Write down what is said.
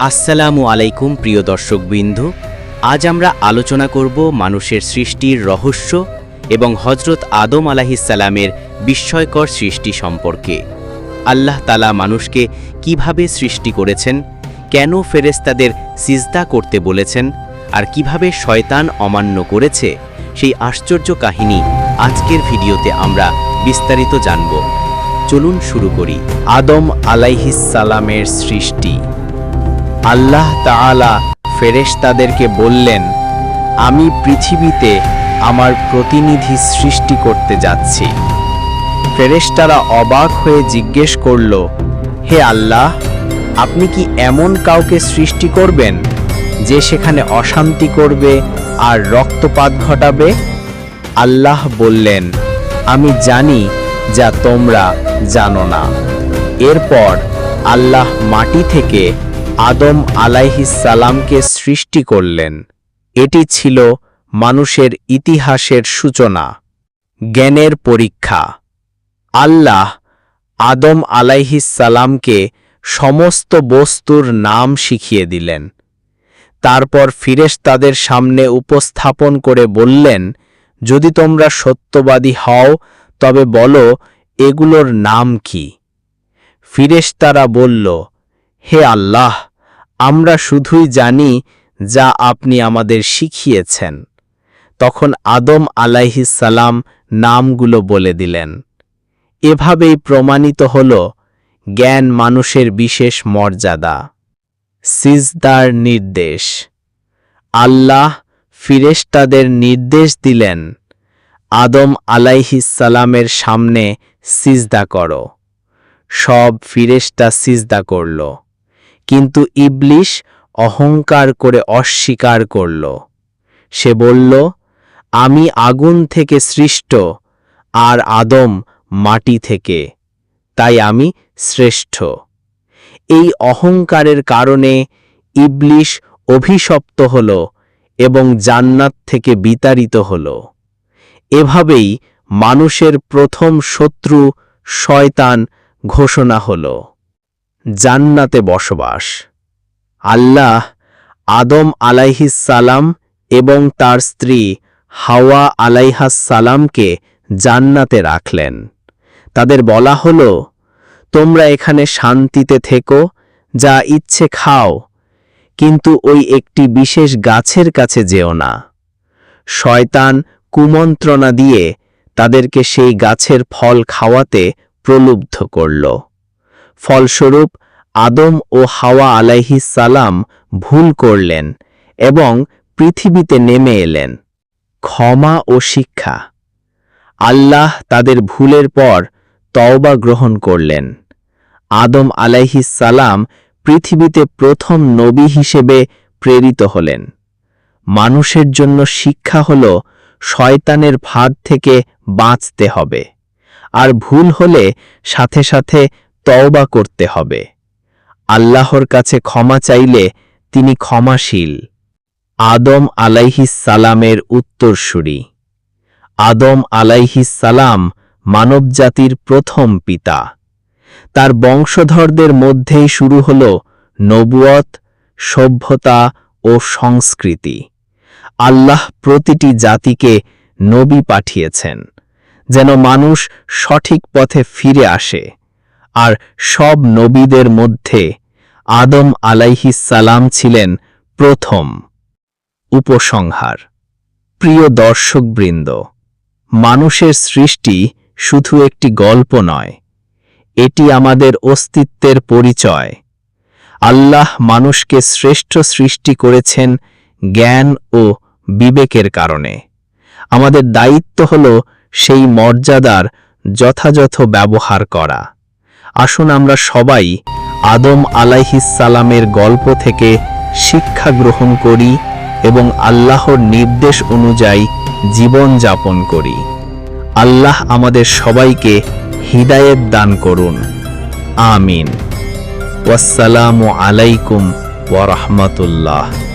আসসালামু আলাইকুম প্রিয় দর্শকবৃন্দ। আজ আমরা আলোচনা করব মানুষের সৃষ্টির রহস্য এবং হজরত আদম আলাহিসাল্লামের বিস্ময়কর সৃষ্টি সম্পর্কে। আল্লাহ তালা মানুষকে কীভাবে সৃষ্টি করেছেন, কেন ফেরেস্তাদের সিজদা করতে বলেছেন, আর কীভাবে শয়তান অমান্য করেছে, সেই আশ্চর্য কাহিনী আজকের ভিডিওতে আমরা বিস্তারিত জানব। চলুন শুরু করি। আদম আলাইহিসালামের সৃষ্টি। আল্লাহ তাআলা ফেরেশতাদেরকে বললেন, আমি পৃথিবীতে আমার প্রতিনিধি সৃষ্টি করতে যাচ্ছি। ফেরেশতারা অবাক হয়ে জিজ্ঞেস করল, হে আল্লাহ, আপনি কি এমন কাউকে সৃষ্টি করবেন যে সেখানে অশান্তি করবে আর রক্তপাত ঘটাবে? আল্লাহ বললেন, আমি জানি যা তোমরা জানো না। এরপর আল্লাহ মাটি থেকে আদম আলাইহিসালামকে সৃষ্টি করলেন। এটি ছিল মানুষের ইতিহাসের সূচনা, জ্ঞানের পরীক্ষা। আল্লাহ আদম আলাইহিসালামকে সমস্ত বস্তুর নাম শিখিয়ে দিলেন। তারপর ফিরেশ তাদের সামনে উপস্থাপন করে বললেন, যদি তোমরা সত্যবাদী হও, তবে বলো, এগুলোর নাম কি? ফিরেশতারা বলল হে আল্লাহ, আমরা শুধুই জানি যা আপনি আমাদের শিখিয়েছেন। তখন আদম আলাইহিসালাম নামগুলো বলে দিলেন। এভাবেই প্রমাণিত হল জ্ঞান মানুষের বিশেষ মর্যাদা। সিজদার নির্দেশ। আল্লাহ ফিরেশতাদের নির্দেশ দিলেন, আদম আলাইহিসালামের সামনে সিজদা করো। সব ফিরেশতা সিজদা করল। কিন্তু ইবলিশ অহংকার করে অস্বীকার করল। সে বলল, আমি আগুন থেকে সৃষ্ট আর আদম মাটি থেকে, তাই আমি শ্রেষ্ঠ। এই অহংকারের কারণে ইবলিশ অভিশপ্ত হল এবং জান্নাত থেকে বিতাড়িত হল। এভাবেই মানুষের প্রথম শত্রু শয়তান ঘোষণা হল। জান্নাতে বসবাস। আল্লাহ আদম আলাইহিসালাম এবং তার স্ত্রী হাওয়া আলাইহাসালামকে জান্নাতে রাখলেন। তাদের বলা হল, তোমরা এখানে শান্তিতে থেকো, যা ইচ্ছে খাও, কিন্তু ওই একটি বিশেষ গাছের কাছে যেও না। শয়তান কুমন্ত্রণা দিয়ে তাদেরকে সেই গাছের ফল খাওয়াতে প্রলুব্ধ করল। ফলস্বরূপ আদম ও হাওয়া আলাইহিস সালাম ভুল করলেন এবং পৃথিবীতে নেমে এলেন। ক্ষমা ও শিক্ষা। আল্লাহ তাদের ভুলের পর তওবা গ্রহণ করলেন। আদম আলাইহিস সালাম পৃথিবীতে প্রথম নবী হিসেবে প্রেরিত হলেন। মানুষের জন্য শিক্ষা হল শয়তানের ফাঁদ থেকে বাঁচতে হবে। আর ভুল হলে সাথে সাথে তওবা করতে হবে। আল্লাহর কাছে ক্ষমা চাইলে তিনি ক্ষমাশীল। আদম আলাইহিস সালামের উত্তরসূরি। আদম আলাইহিস সালাম মানবজাতির প্রথম পিতা। তার বংশধরদের মধ্যেই শুরু হল নবুয়ত, সভ্যতা ও সংস্কৃতি। আল্লাহ প্রতিটি জাতিকে নবী পাঠিয়েছেন, যেন মানুষ সঠিক পথে ফিরে আসে। আর সব নবীদের মধ্যে আদম সালাম ছিলেন প্রথম উপসংহার। প্রিয় দর্শকবৃন্দ, মানুষের সৃষ্টি শুধু একটি গল্প নয়, এটি আমাদের অস্তিত্বের পরিচয়। আল্লাহ মানুষকে শ্রেষ্ঠ সৃষ্টি করেছেন জ্ঞান ও বিবেকের কারণে। আমাদের দায়িত্ব হল সেই মর্যাদার যথাযথ ব্যবহার করা। আসুন আমরা সবাই আদম আলাইহিসালামের গল্প থেকে শিক্ষা গ্রহণ করি এবং আল্লাহর নির্দেশ অনুযায়ী জীবন যাপন করি। আল্লাহ আমাদের সবাইকে হিদায়েত দান করুন। আমিন। ওয়াসসালামু আলাইকুম ওয়া রাহমাতুল্লাহ।